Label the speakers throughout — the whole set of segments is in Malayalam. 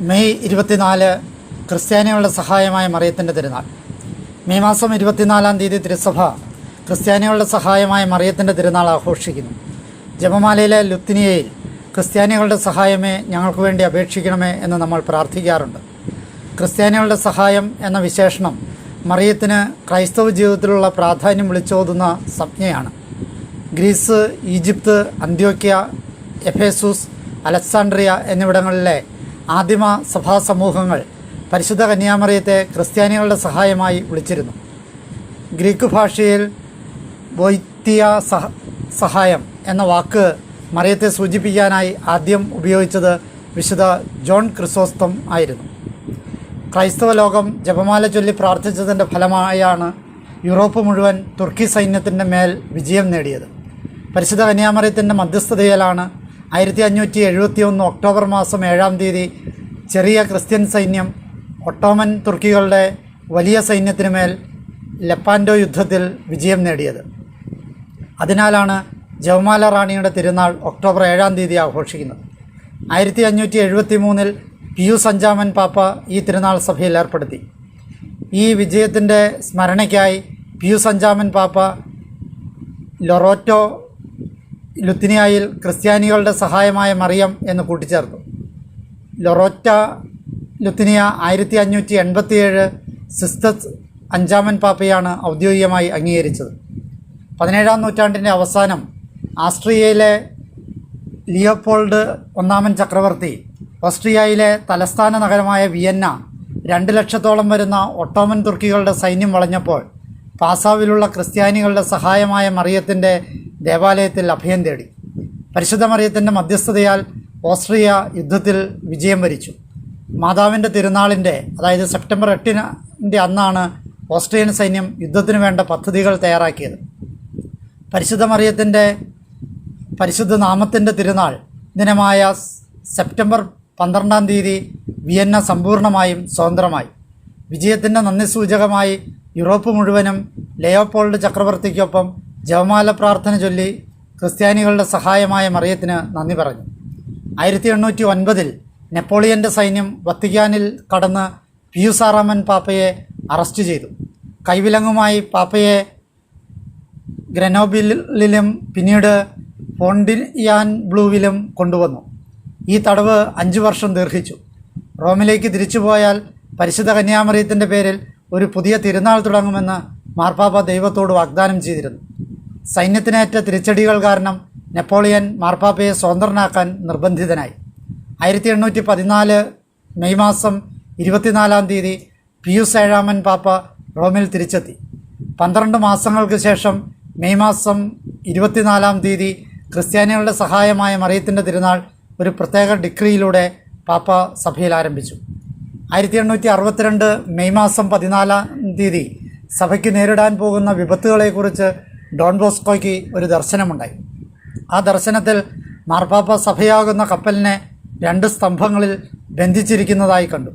Speaker 1: മെയ് ഇരുപത്തിനാല് ക്രിസ്ത്യാനികളുടെ സഹായമായ മറിയത്തിന്റെ തിരുനാൾ. മെയ് മാസം ഇരുപത്തിനാലാം തീയതി തിരുസഭ ക്രിസ്ത്യാനികളുടെ സഹായമായ മറിയത്തിന്റെ തിരുനാൾ ആഘോഷിക്കുന്നു. ജപമാലയിലെ ലുത്തിനിയയിൽ ക്രിസ്ത്യാനികളുടെ സഹായമേ ഞങ്ങൾക്ക് വേണ്ടി അപേക്ഷിക്കണമേ എന്ന് നമ്മൾ പ്രാർത്ഥിക്കാറുണ്ട്. ക്രിസ്ത്യാനികളുടെ സഹായം എന്ന വിശേഷണം മറിയത്തിന് ക്രൈസ്തവ ജീവിതത്തിലുള്ള പ്രാധാന്യം വിളിച്ചോതുന്ന സംജ്ഞയാണ്. ഗ്രീസ് ഈജിപ്ത് അന്ത്യോക്യ എഫേസൂസ് അലക്സാണ്ട്രിയ എന്നിവിടങ്ങളിലെ ആദിമ സഭാ സമൂഹങ്ങൾ പരിശുദ്ധ കന്യാമറിയത്തെ ക്രിസ്ത്യാനികളുടെ സഹായമായി വിളിച്ചിരുന്നു. ഗ്രീക്ക് ഭാഷയിൽ വൈത്തിയ സഹ സഹായം എന്ന വാക്ക് മറിയത്തെ സൂചിപ്പിക്കാനായി ആദ്യം ഉപയോഗിച്ചത് വിശുദ്ധ ജോൺ ക്രിസോസ്തം ആയിരുന്നു. ക്രൈസ്തവ ലോകം ജപമാല ചൊല്ലി പ്രാർത്ഥിച്ചതിന്റെ ഫലമായാണ് യൂറോപ്പ് മുഴുവൻ തുർക്കി സൈന്യത്തിന്റെ മേൽ വിജയം നേടിയത്. പരിശുദ്ധ കന്യാമറിയത്തിന്റെ മധ്യസ്ഥതയിലാണ് ആയിരത്തി അഞ്ഞൂറ്റി എഴുപത്തി ഒന്ന് ഒക്ടോബർ മാസം ഏഴാം തീയതി ചെറിയ ക്രിസ്ത്യൻ സൈന്യം ഒട്ടോമൻ തുർക്കികളുടെ വലിയ സൈന്യത്തിനു മേൽ ലെപ്പാൻഡോ യുദ്ധത്തിൽ വിജയം നേടിയത്. അതിനാലാണ് ജവമാല റാണിയുടെ തിരുനാൾ ഒക്ടോബർ ഏഴാം തീയതി ആഘോഷിക്കുന്നത്. ആയിരത്തി അഞ്ഞൂറ്റി എഴുപത്തി മൂന്നിൽ പിയൂസ് അഞ്ചാമൻ പാപ്പ ഈ തിരുനാൾ സഭയിൽ ഏർപ്പെടുത്തി. ഈ വിജയത്തിന്റെ സ്മരണയ്ക്കായി പിയൂസ് അഞ്ചാമൻ പാപ്പ ലൊറോറ്റോ ലുത്തിനിയായിൽ ക്രിസ്ത്യാനികളുടെ സഹായമായ മറിയം എന്ന് കൂട്ടിച്ചേർത്തു. ലൊറോറ്റ ലുത്തിനിയ ആയിരത്തി അഞ്ഞൂറ്റി എൺപത്തിയേഴ് സിസ്തസ് അഞ്ചാമൻ പാപ്പയാണ് ഔദ്യോഗികമായി അംഗീകരിച്ചത്. പതിനേഴാം നൂറ്റാണ്ടിന്റെ അവസാനം ആസ്ട്രിയയിലെ ലിയോപോൾഡ് ഒന്നാമൻ ചക്രവർത്തി ഓസ്ട്രിയയിലെ തലസ്ഥാന നഗരമായ വിയന്ന രണ്ട് ലക്ഷത്തോളം വരുന്ന ഒട്ടോമൻ തുർക്കികളുടെ സൈന്യം വളഞ്ഞപ്പോൾ പാസാവിലുള്ള ക്രിസ്ത്യാനികളുടെ സഹായമായ മറിയത്തിന്റെ ദേവാലയത്തിൽ അഭയം തേടി. പരിശുദ്ധ മറിയത്തിന്റെ മധ്യസ്ഥതയാൽ ഓസ്ട്രിയ യുദ്ധത്തിൽ വിജയം വരിച്ചു. മാതാവിന്റെ തിരുനാളിന്റെ അതായത് സെപ്റ്റംബർ എട്ടിന്റെ അന്നാണ് ഓസ്ട്രിയൻ സൈന്യം യുദ്ധത്തിന് വേണ്ട പദ്ധതികൾ തയ്യാറാക്കിയത്. പരിശുദ്ധ മറിയത്തിന്റെ പരിശുദ്ധ നാമത്തിന്റെ തിരുനാൾ ദിനമായ സെപ്റ്റംബർ പന്ത്രണ്ടാം തീയതി വിയന്ന സമ്പൂർണമായും സ്വതന്ത്രമായി. വിജയത്തിന്റെ നന്ദി സൂചകമായി യൂറോപ്പ് മുഴുവനും ലെയോപോൾഡ് ചക്രവർത്തിക്കൊപ്പം ജവമാല പ്രാർത്ഥന ചൊല്ലി ക്രിസ്ത്യാനികളുടെ സഹായമായ മറിയത്തിന് നന്ദി പറഞ്ഞു. ആയിരത്തി എണ്ണൂറ്റി ഒൻപതിൽ നെപ്പോളിയന്റെ സൈന്യം വത്തിക്കാനിൽ കടന്ന് പിയുസാറാമൻ പാപ്പയെ അറസ്റ്റ് ചെയ്തു. കൈവിലങ്ങുമായി പാപ്പയെ ഗ്രനോബിലിലും പിന്നീട് ഫോണ്ടിയാൻ ബ്ലൂവിലും കൊണ്ടുവന്നു. ഈ തടവ് അഞ്ച് വർഷം ദീർഘിച്ചു. റോമിലേക്ക് തിരിച്ചു പോയാൽ പരിശുദ്ധ കന്യാമറിയത്തിന്റെ പേരിൽ ഒരു പുതിയ തിരുനാൾ തുടങ്ങുമെന്ന് മാർപ്പാപ്പ ദൈവത്തോട് വാഗ്ദാനം ചെയ്തിരുന്നു. സൈന്യത്തിനേറ്റ തിരിച്ചടികൾ കാരണം നെപ്പോളിയൻ മാർപ്പാപ്പയെ സ്വതന്ത്രനാക്കാൻ നിർബന്ധിതനായി. ആയിരത്തി എണ്ണൂറ്റി പതിനാല് മെയ് മാസം ഇരുപത്തിനാലാം തീയതി പിയൂസ് ഏഴാമൻ പാപ്പ റോമിൽ തിരിച്ചെത്തി. പന്ത്രണ്ട് മാസങ്ങൾക്ക് ശേഷം മെയ് മാസം ഇരുപത്തിനാലാം തീയതി ക്രിസ്ത്യാനികളുടെ സഹായമായ മറിയത്തിന്റെ തിരുനാൾ ഒരു പ്രത്യേക ഡിഗ്രിയിലൂടെ പാപ്പ സഭയിൽ ആരംഭിച്ചു. ആയിരത്തി എണ്ണൂറ്റി അറുപത്തിരണ്ട് മെയ് മാസം പതിനാലാം തീയതി സഭയ്ക്ക് നേരിടാൻ പോകുന്ന വിപത്തുകളെക്കുറിച്ച് ഡോൺ ബോസ്കോയ്ക്ക് ഒരു ദർശനമുണ്ടായി. ആ ദർശനത്തിൽ മാർപ്പാപ്പ സഭയാകുന്ന കപ്പലിനെ രണ്ട് സ്തംഭങ്ങളിൽ ബന്ധിച്ചിരിക്കുന്നതായി കണ്ടു.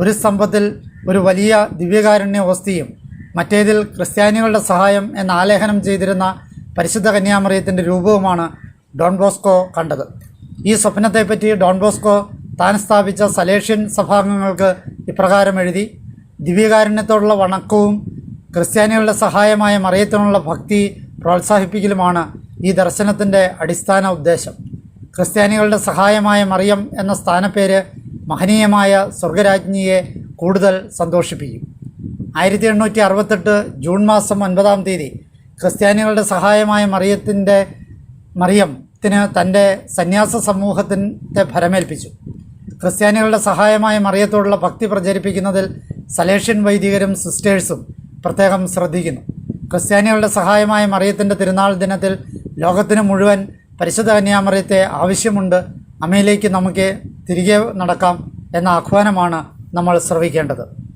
Speaker 1: ഒരു സ്തംഭത്തിൽ ഒരു വലിയ ദിവ്യകാരുണ്യ വസ്തിയും മറ്റേതിൽ ക്രിസ്ത്യാനികളുടെ സഹായം എന്ന് ആലേഖനം ചെയ്തിരുന്ന പരിശുദ്ധ കന്യാമറിയത്തിന്റെ രൂപവുമാണ് ഡോൺ ബോസ്കോ കണ്ടത്. ഈ സ്വപ്നത്തെപ്പറ്റി ഡോൺ ബോസ്കോ താൻ സ്ഥാപിച്ച സലേഷ്യൻ സഭാംഗങ്ങൾക്ക് ഇപ്രകാരം എഴുതി ദിവ്യകാരുണ്യത്തോടുള്ള വണക്കവും ക്രിസ്ത്യാനികളുടെ സഹായമായ മറിയത്തിനുള്ള ഭക്തി പ്രോത്സാഹിപ്പിക്കലുമാണ് ഈ ദർശനത്തിന്റെ അടിസ്ഥാന ഉദ്ദേശം. ക്രിസ്ത്യാനികളുടെ സഹായമായ മറിയം എന്ന സ്ഥാനപ്പേര് മഹനീയമായ സ്വർഗരാജ്ഞിയെ കൂടുതൽ സന്തോഷിപ്പിക്കും. ആയിരത്തി എണ്ണൂറ്റി അറുപത്തെട്ട് ജൂൺ മാസം ഒൻപതാം തീയതി ക്രിസ്ത്യാനികളുടെ സഹായമായ മറിയത്തിന്റെ മറിയത്തിന് തന്റെ സന്യാസ സമൂഹത്തിന്റെ ഭരമേൽപ്പിച്ചു ക്രിസ്ത്യാനികളുടെ സഹായമായ മറിയത്തോടുള്ള ഭക്തി പ്രചരിപ്പിക്കുന്നതിൽ സലേഷ്യൻ വൈദികരും സിസ്റ്റേഴ്സും പ്രത്യേകം ശ്രദ്ധിക്കുന്നു. ക്രിസ്ത്യാനികളുടെ സഹായമായ മറിയത്തിന്റെ തിരുനാൾ ദിനത്തിൽ ലോകത്തിന് മുഴുവൻ പരിശുദ്ധ കന്യാമറിയത്തെ ആവശ്യമുണ്ട്. അമ്മയിലേക്ക് നമുക്ക് തിരികെ നടക്കാം എന്ന ആഹ്വാനമാണ് നമ്മൾ ശ്രവിക്കേണ്ടത്.